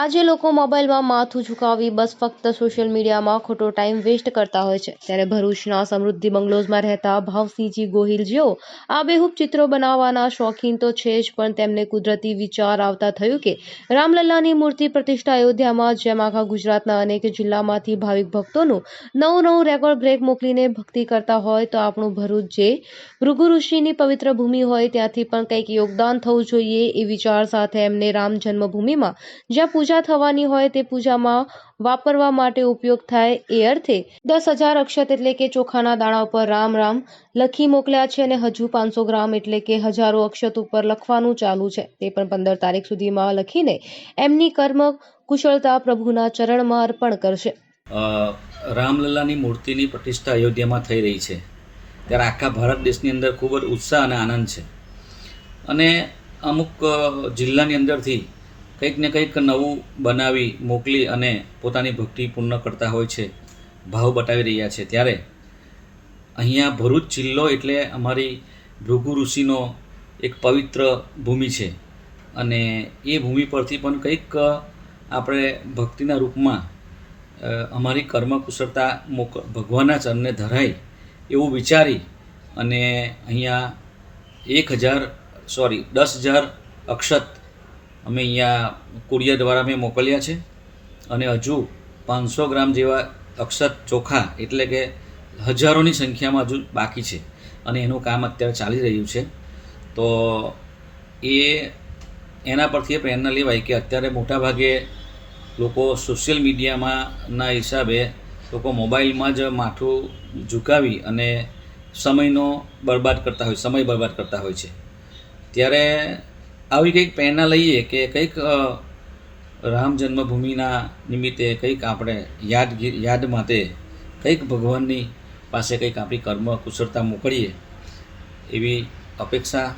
આજે લોકો મોબાઈલમાં માથું ઝુકાવી બસ ફક્ત સોશિયલ મીડિયામાં ખોટો ટાઈમ વેસ્ટ કરતા હોય છે. ત્યારે ભરૂચના સમૃદ્ધિ બંગલોઝમાં રહેતા ભાવસિંહજી ગોહિલ જેઓ આબેહૂબ ચિત્રો બનાવવાના શોખીન તો છે જ, પણ તેમને કુદરતી વિચાર આવતા થયું કે રામલલ્લાની મૂર્તિ પ્રતિષ્ઠા અયોધ્યામાં, જેમ આખા ગુજરાતના અનેક જિલ્લામાંથી ભાવિક ભક્તોનું નવું નવું રેકોર્ડ બ્રેક મોકલીને ભક્તિ કરતા હોય તો આપણું ભરૂચ જે ભૃગુ ઋષિની પવિત્ર ભૂમિ હોય ત્યાંથી પણ કંઈક યોગદાન થવું જોઈએ એ વિચાર સાથે એમને રામ જન્મભૂમિમાં જ્યાં પૂજા થવાની હોય તે પૂજામાં વાપરવા માટે ઉપયોગ થાય એ અર્થે દસ હજાર અક્ષત એટલે કે ચોખાના દાણા ઉપર રામ રામ લખી મોકલ્યા છે અને હજુ પાંચસો ગ્રામ એટલે કે હજારો અક્ષત ઉપર લખવાનું ચાલુ છે. તે પણ પંદર તારીખ સુધીમાં લખીને એમની કર્મ કુશળતા પ્રભુના ચરણમાં અર્પણ કરશે. રામલલ્લાની મૂર્તિની પ્રતિષ્ઠા અયોધ્યામાં થઈ રહી છે. ત્યારે આખા ભારત દેશની અંદર ખૂબ જ ઉત્સાહ અને આનંદ છે. અને અમુક જિલ્લાની અંદરથી કંઈક ને કંઈક નવું બનાવી, મોકલી અને પોતાની ભક્તિ પૂર્ણ કરતા હોય છે, ભાવ બતાવી રહ્યા છે. ત્યારે અહીંયા ભરૂચ જિલ્લો એટલે અમારી ભૃગુ ઋષિનો એક પવિત્ર ભૂમિ છે. અને એ ભૂમિ પરથી પણ કંઈક આપણે ભક્તિના રૂપમાં અમારી કર્મ કુશળતા મોક, ભગવાનના ચરણને ધરાય એવું વિચારી અને અહીંયા એક હજાર, સોરી, દસ હજાર અક્ષત અમે અહીંયા કુરિયર દ્વારા મેં મોકલ્યા છે. અને હજુ પાંચસો ગ્રામ જેવા અક્ષત ચોખા એટલે કે હજારોની સંખ્યામાં હજુ બાકી છે. અને એનું કામ અત્યારે ચાલી રહ્યું છે. તો એ એના પરથી એ પ્રેરણા લેવાય કે અત્યારે મોટાભાગે લોકો સોશિયલ મીડિયામાંના હિસાબે લોકો મોબાઈલમાં જ માથું ઝુકાવી અને સમયનો બરબાદ કરતા હોય, સમય બરબાદ કરતા હોય છે. ત્યારે આવી કંઈક પ્રેરણા લઈએ કે કંઈક રામ જન્મભૂમિના નિમિત્તે કંઈક આપણે યાદગીર યાદ માટે કંઈક ભગવાનની પાસે કંઈક આપણી કર્મ કુશળતા મોકલીએ એવી અપેક્ષા